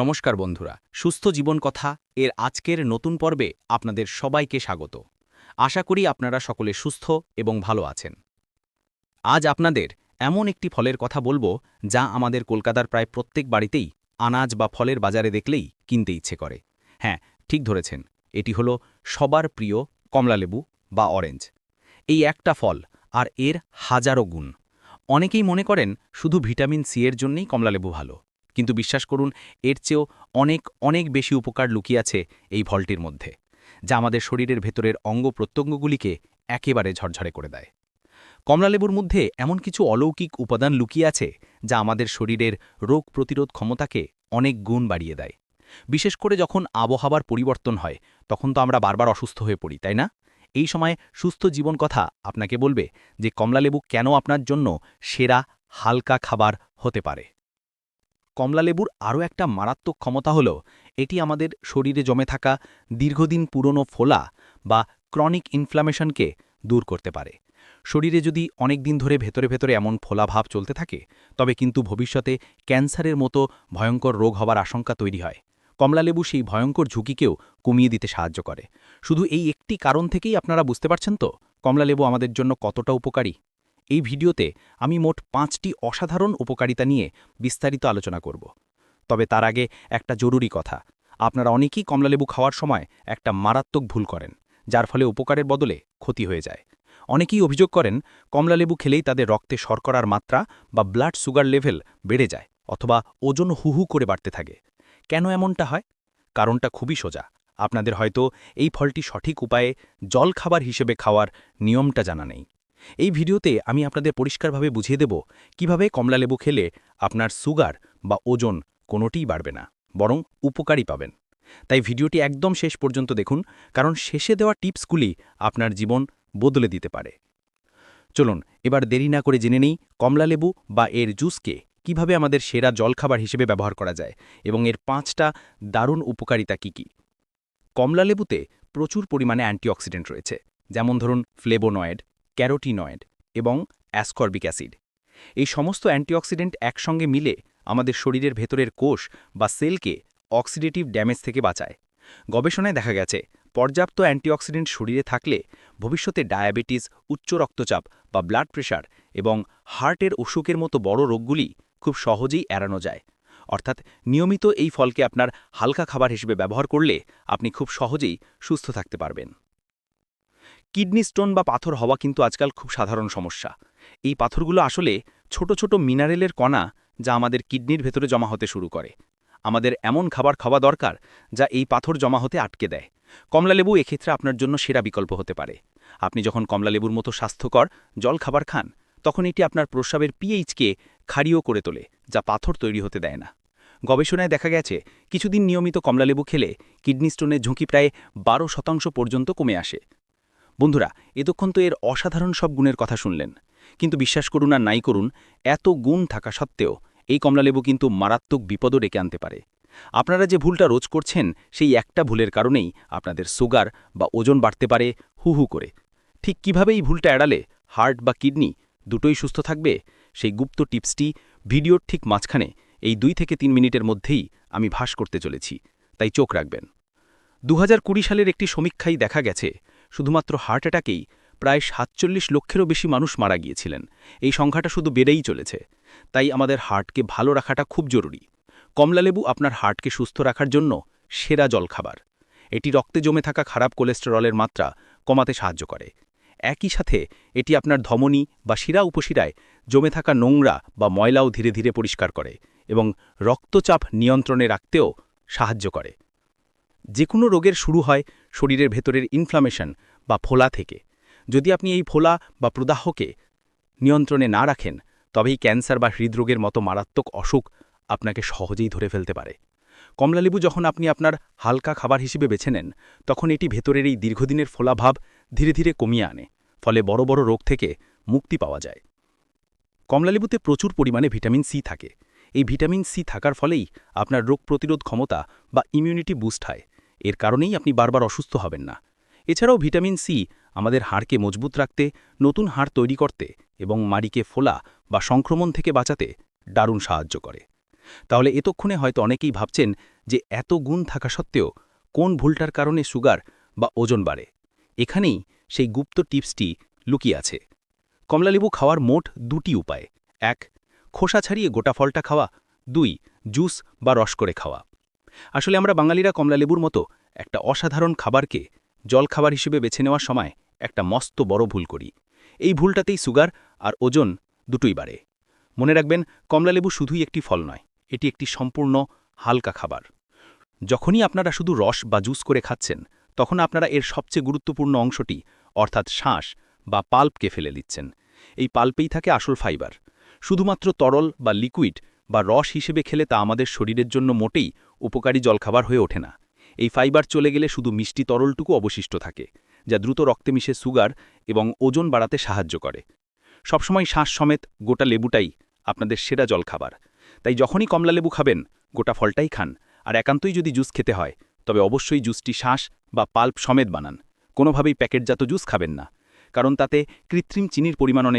নমস্কার বন্ধুরা, সুস্থ জীবন কথা এর আজকের নতুন পর্বে আপনাদের সবাইকে স্বাগত। আশা করি আপনারা সকলে সুস্থ এবং ভালো আছেন। আজ আপনাদের এমন একটি ফলের কথা বলব যা আমাদের কলকাতার প্রায় প্রত্যেক বাড়িতেই আনাজ বা ফলের বাজারে দেখলেই কিনতে ইচ্ছে করে। হ্যাঁ ঠিক ধরেছেন, এটি হলো সবার প্রিয় কমলালেবু বা অরেঞ্জ। এই একটা ফল আর এর হাজারো গুণ। অনেকেই মনে করেন শুধু ভিটামিন সি এর জন্যই কমলালেবু ভালো। কিন্তু বিশ্বাস করুন, এর চেয়েও অনেক অনেক বেশি উপকার লুকিয়ে আছে এই ফলটির মধ্যে, যা আমাদের শরীরের ভেতরের অঙ্গ প্রত্যঙ্গগুলিকে একেবারে ঝরঝরে করে দেয়। কমলালেবুর মধ্যে এমন কিছু অলৌকিক উপাদান লুকিয়ে আছে, যা আমাদের শরীরের রোগ প্রতিরোধ ক্ষমতাকে অনেক গুণ বাড়িয়ে দেয়। বিশেষ করে যখন আবহাওয়ার পরিবর্তন হয়, তখন তো আমরা বারবার অসুস্থ হয়ে পড়ি, তাই না? এই সময় সুস্থ জীবন কথা আপনাকে বলবে যে, কমলালেবু কেন আপনার জন্য সেরা হালকা খাবার হতে পারে? কমলালেবুর আরও একটা মারাত্মক ক্ষমতা হল, এটি আমাদের শরীরে জমে থাকা দীর্ঘদিন পুরনো ফোলা বা ক্রনিক ইনফ্লামেশনকে দূর করতে পারে। শরীরে যদি অনেক দিন ধরে ভেতরে ভেতরে এমন ফোলা ভাব চলতে থাকে, তবে কিন্তু ভবিষ্যতে ক্যান্সারের মতো ভয়ঙ্কর রোগ হবার আশঙ্কা তৈরি হয়। কমলালেবু সেই ভয়ঙ্কর ঝুঁকিকেও কমিয়ে দিতে সাহায্য করে। শুধু এই একটি কারণ থেকেই আপনারা বুঝতে পারছেন তো? কমলালেবু আমাদের জন্য কতটা উপকারী? এই ভিডিওতে আমি মোট পাঁচটি অসাধারণ উপকারিতা নিয়ে বিস্তারিত আলোচনা করব। তবে তার আগে একটা জরুরি কথা। আপনারা অনেকেই কমলালেবু খাওয়ার সময় একটা মারাত্মক ভুল করেন, যার ফলে উপকারের বদলে ক্ষতি হয়ে যায়। অনেকেই অভিযোগ করেন, কমলালেবু খেলেই তাদের রক্তে শর্করার মাত্রা বা ব্লাড সুগার লেভেল বেড়ে যায় অথবা ওজন হুহু করে বাড়তে থাকে। কেন এমনটা হয়? কারণটা খুবই সোজা। আপনাদের হয়তো এই ফলটি সঠিক উপায়ে জল খাবার হিসেবে খাওয়ার নিয়মটা জানা নেই। এই ভিডিওতে আমি আপনাদের পরিষ্কারভাবে বুঝিয়ে দেব কীভাবে কমলালেবু খেলে আপনার সুগার বা ওজন কোনোটিই বাড়বে না, বরং উপকারই পাবেন। তাই ভিডিওটি একদম শেষ পর্যন্ত দেখুন, কারণ শেষে দেওয়া টিপসগুলি আপনার জীবন বদলে দিতে পারে। চলুন, এবার দেরি না করে জেনে নেই কমলালেবু বা এর জুসকে কীভাবে আমাদের সেরা জলখাবার হিসেবে ব্যবহার করা যায় এবং এর পাঁচটা দারুণ উপকারিতা কী কী? কমলালেবুতে প্রচুর পরিমাণে অ্যান্টিঅক্সিডেন্ট রয়েছে, যেমন ধরুন ফ্লেবোনয়েড ক্যারোটিনয়েড এবং অ্যাসকর্বিক অ্যাসিড। এই সমস্ত অ্যান্টিঅক্সিডেন্ট একসঙ্গে মিলে আমাদের শরীরের ভেতরের কোষ বা সেলকে অক্সিডেটিভ ড্যামেজ থেকে বাঁচায়। গবেষণায় দেখা গেছে, পর্যাপ্ত অ্যান্টিঅক্সিডেন্ট শরীরে থাকলে ভবিষ্যতে ডায়াবেটিস, উচ্চ রক্তচাপ বা ব্লাড প্রেশার এবং হার্টের অসুখের মতো বড় রোগগুলি খুব সহজেই এড়ানো যায়। অর্থাৎ নিয়মিত এই ফলকে আপনার হালকা খাবার হিসেবে ব্যবহার করলে আপনি খুব সহজেই সুস্থ থাকতে পারবেন। কিডনি স্টোন বা পাথর হওয়া কিন্তু আজকাল খুব সাধারণ সমস্যা। এই পাথরগুলো আসলে ছোট ছোট মিনারেলের কণা যা আমাদের কিডনির ভেতরে জমা হতে শুরু করে। আমাদের এমন খাবার খাওয়া দরকার যা এই পাথর জমা হতে আটকে দেয়। কমলালেবু এক্ষেত্রে আপনার জন্য সেরা বিকল্প হতে পারে। আপনি যখন কমলালেবুর মতো স্বাস্থ্যকর, জল খাবার খান, তখন এটি আপনার প্রস্রাবের পিএইচকে খাড়িও করে তোলে, যা পাথর তৈরি হতে দেয় না। গবেষণায় দেখা গেছে, কিছুদিন নিয়মিত কমলালেবু খেলে কিডনি স্টোনের ঝুঁকি প্রায় বারো শতাংশ পর্যন্ত কমে আসে। বন্ধুরা, এতক্ষণ তো এর অসাধারণ সব গুণের কথা শুনলেন। কিন্তু বিশ্বাস করুন আর নাই করুন, এত গুণ থাকা সত্ত্বেও এই কমলালেবু কিন্তু মারাত্মক বিপদও ডেকে আনতে পারে। আপনারা যে ভুলটা রোজ করছেন, সেই একটা ভুলের কারণেই আপনাদের সুগার বা ওজন বাড়তে পারে হু হু করে। ঠিক কীভাবে এই ভুলটা এড়ালে? হার্ট বা কিডনি, দুটোই সুস্থ থাকবে? সেই গুপ্ত টিপসটি ভিডিওর ঠিক মাঝখানে, এই দুই থেকে তিন মিনিটের মধ্যেই আমি ভাস করতে চলেছি, তাই চোখ রাখবেন। দু হাজার কুড়ি সালের একটি সমীক্ষায় দেখা গেছে শুধুমাত্র হার্ট অ্যাটাকেই প্রায় সাতচল্লিশ লক্ষেরও বেশি মানুষ মারা গিয়েছিলেন। এই সংখ্যাটা শুধু বেড়েই চলেছে। তাই আমাদের হার্টকে ভালো রাখাটা খুব জরুরি। কমলালেবু আপনার হার্টকে সুস্থ রাখার জন্য সেরা জলখাবার। এটি রক্তে জমে থাকা খারাপ কোলেস্টেরলের মাত্রা কমাতে সাহায্য করে। একই সাথে এটি আপনার ধমনী বা শিরা উপশিরায় জমে থাকা নোংরা বা ময়লাও ধীরে ধীরে পরিষ্কার করে এবং রক্তচাপ নিয়ন্ত্রণে রাখতেও সাহায্য করে। যে কোনো রোগের শুরু হয় শরীরের ভেতরের ইনফ্লামেশন বা ফোলা থেকে। যদি আপনি এই ফোলা বা প্রদাহকে নিয়ন্ত্রণে না রাখেন তবেই ক্যান্সার বা হৃদরোগের মতো মারাত্মক অসুখ আপনাকে সহজেই ধরে ফেলতে পারে। কমলালেবু যখন আপনি আপনার হালকা খাবার হিসেবে বেছে নেন, তখন এটি ভেতরের এই দীর্ঘদিনের ফোলাভাব ধীরে ধীরে কমিয়ে আনে, ফলে বড় বড় রোগ থেকে মুক্তি পাওয়া যায়। কমলালেবুতে প্রচুর পরিমাণে ভিটামিন সি থাকে। এই ভিটামিন সি থাকার ফলেই আপনার রোগ প্রতিরোধ ক্ষমতা বা ইমিউনিটি বুস্ট হয়। এর কারণেই আপনি বারবার অসুস্থ হবেন না। এছাড়াও ভিটামিন সি আমাদের হাড়কে মজবুত রাখতে, নতুন হাড় তৈরি করতে এবং মাড়িকে ফোলা বা সংক্রমণ থেকে বাঁচাতে দারুণ সাহায্য করে। তাহলে এতক্ষণে হয়তো অনেকেই ভাবছেন যে এত গুণ থাকা সত্ত্বেও কোন ভুলটার কারণে সুগার বা ওজন বাড়ে? এখানেই সেই গুপ্ত টিপসটি লুকিয়ে আছে। কমলালেবু খাওয়ার মোট দুটি উপায়। এক, খোসা ছাড়িয়ে গোটা ফলটা খাওয়া। দুই, জুস বা রস করে খাওয়া। আসলে আমরা বাঙালিরা কমলালেবুর মতো একটা অসাধারণ খাবারকে জলখাবার হিসেবে বেছে নেওয়ার সময় একটা মস্ত বড় ভুল করি। এই ভুলটাতেই সুগার আর ওজন দুটোই বাড়ে। মনে রাখবেন কমলালেবু শুধুই একটি ফল নয়, এটি একটি সম্পূর্ণ হালকা খাবার। যখনই আপনারা শুধু রস বা জুস করে খাচ্ছেন, তখন আপনারা এর সবচেয়ে গুরুত্বপূর্ণ অংশটি, অর্থাৎ শ্বাস বা পাল্পকে ফেলে দিচ্ছেন। এই পাল্পেই থাকে আসল ফাইবার। শুধুমাত্র তরল বা লিকুইড বা রস হিসেবে খেলে তা আমাদের শরীরের জন্য মোটেই উপকারী জলখাবার হয়ে ওঠে না। এই ফাইবার চলে গেলে শুধু মিষ্টি তরলটুকু অবশিষ্ট থাকে, যা দ্রুত রক্তে মিশে সুগার এবং ওজন বাড়াতে সাহায্য করে। সবসময় শ্বাস সমেত গোটা লেবুটাই আপনাদের সেরা জলখাবার। তাই যখনই কমলা লেবু খাবেন, গোটা ফলটাই খান, আর একান্তই যদি জুস খেতে হয়, তবে অবশ্যই জুসটি শ্বাস বা পাল্প সমেত বানান। কোনোভাবেই প্যাকেটজাত জুস খাবেন না, কারণ তাতে কৃত্রিম চিনির পরিমাণ অনেক